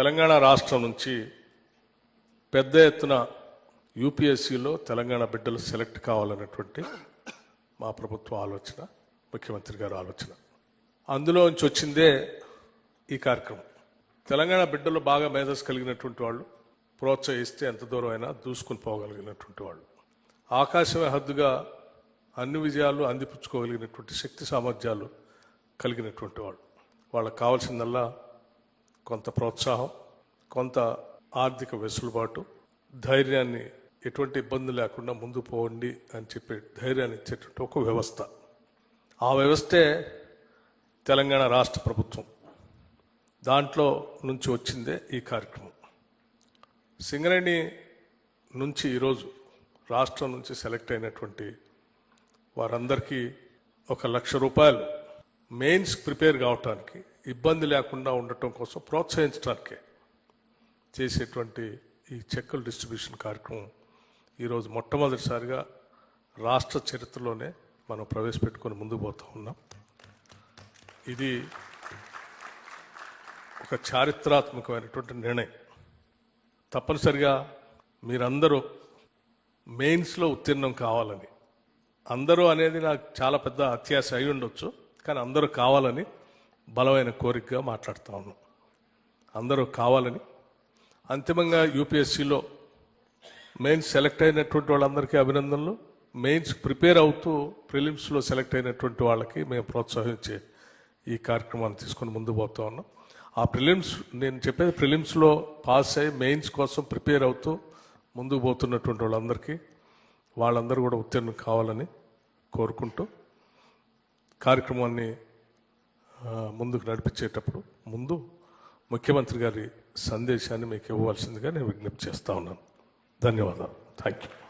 తెలంగాణ రాష్ట్రం నుంచి పెద్ద ఎత్తున యూపీఎస్సీలో తెలంగాణ బిడ్డలు సెలెక్ట్ కావాలన్నటువంటి మా ప్రభుత్వ ఆలోచన ముఖ్యమంత్రి గారు ఆలోచన. అందులో నుంచి వచ్చిందే ఈ కార్యక్రమం. తెలంగాణ బిడ్డలు బాగా మేధస్సు కలిగినటువంటి వాళ్ళు ప్రోత్సహిస్తే ఎంత దూరం అయినా దూసుకుని పోగలిగినటువంటి వాళ్ళు. ఆకాశమే హద్దుగా అన్ని విజయాలు అందిపుచ్చుకోగలిగినటువంటి శక్తి సామర్థ్యాలు కలిగినటువంటి వాళ్ళు. వాళ్ళకి కావాల్సిందల్లా కొంత ప్రోత్సాహం కొంత ఆర్థిక వెసులుబాటు ధైర్యాన్ని ఎటువంటి ఇబ్బంది లేకుండా ముందు పోండి అని చెప్పి ధైర్యాన్ని ఇచ్చేటువంటి ఒక వ్యవస్థ. ఆ వ్యవస్థే తెలంగాణ రాష్ట్ర ప్రభుత్వం. దాంట్లో నుంచి వచ్చిందే ఈ కార్యక్రమం. సింగరేణి నుంచి ఈరోజు రాష్ట్రం నుంచి సెలెక్ట్ అయినటువంటి వారందరికీ ఒక లక్ష రూపాయలు మెయిన్స్ ప్రిపేర్ కావటానికి ఇబ్బంది లేకుండా ఉండటం కోసం ప్రోత్సహించడానికే చేసేటువంటి ఈ చెక్కుల డిస్ట్రిబ్యూషన్ కార్యక్రమం ఈరోజు మొట్టమొదటిసారిగా రాష్ట్ర చరిత్రలోనే మనం ప్రవేశపెట్టుకొని ముందుకు పోతూ ఉన్నాం. ఇది ఒక చారిత్రాత్మకమైనటువంటి నిర్ణయం. తప్పనిసరిగా మీరందరూ మెయిన్స్లో ఉత్తీర్ణం కావాలని. అందరూ అనేది నాకు చాలా పెద్ద అత్యాశ అయి ఉండొచ్చు కానీ అందరూ కావాలని బలమైన కోరికగా మాట్లాడుతూ ఉన్నాం. అందరూ కావాలని. అంతిమంగా యూపీఎస్సీలో మెయిన్స్ సెలెక్ట్ అయినటువంటి వాళ్ళందరికీ అభినందనలు. మెయిన్స్ ప్రిపేర్ అవుతూ ప్రిలిమ్స్లో సెలెక్ట్ అయినటువంటి వాళ్ళకి మేము ప్రోత్సహించే ఈ కార్యక్రమాన్ని తీసుకొని ముందు పోతూ ఉన్నాం. ఆ ప్రిలిమ్స్ నేను చెప్పేది ప్రిలిమ్స్లో పాస్ అయ్యి మెయిన్స్ కోసం ప్రిపేర్ అవుతూ ముందుకు పోతున్నటువంటి వాళ్ళందరికీ వాళ్ళందరూ కూడా ఉత్తీర్ణం కావాలని కోరుకుంటూ కార్యక్రమాన్ని ముందుకు నడిపించేటప్పుడు ముందు ముఖ్యమంత్రి గారి సందేశాన్ని మీకు ఇవ్వవలసిందిగా నేను విజ్ఞప్తి చేస్తా ఉన్నాను. ధన్యవాదాలు. Thank you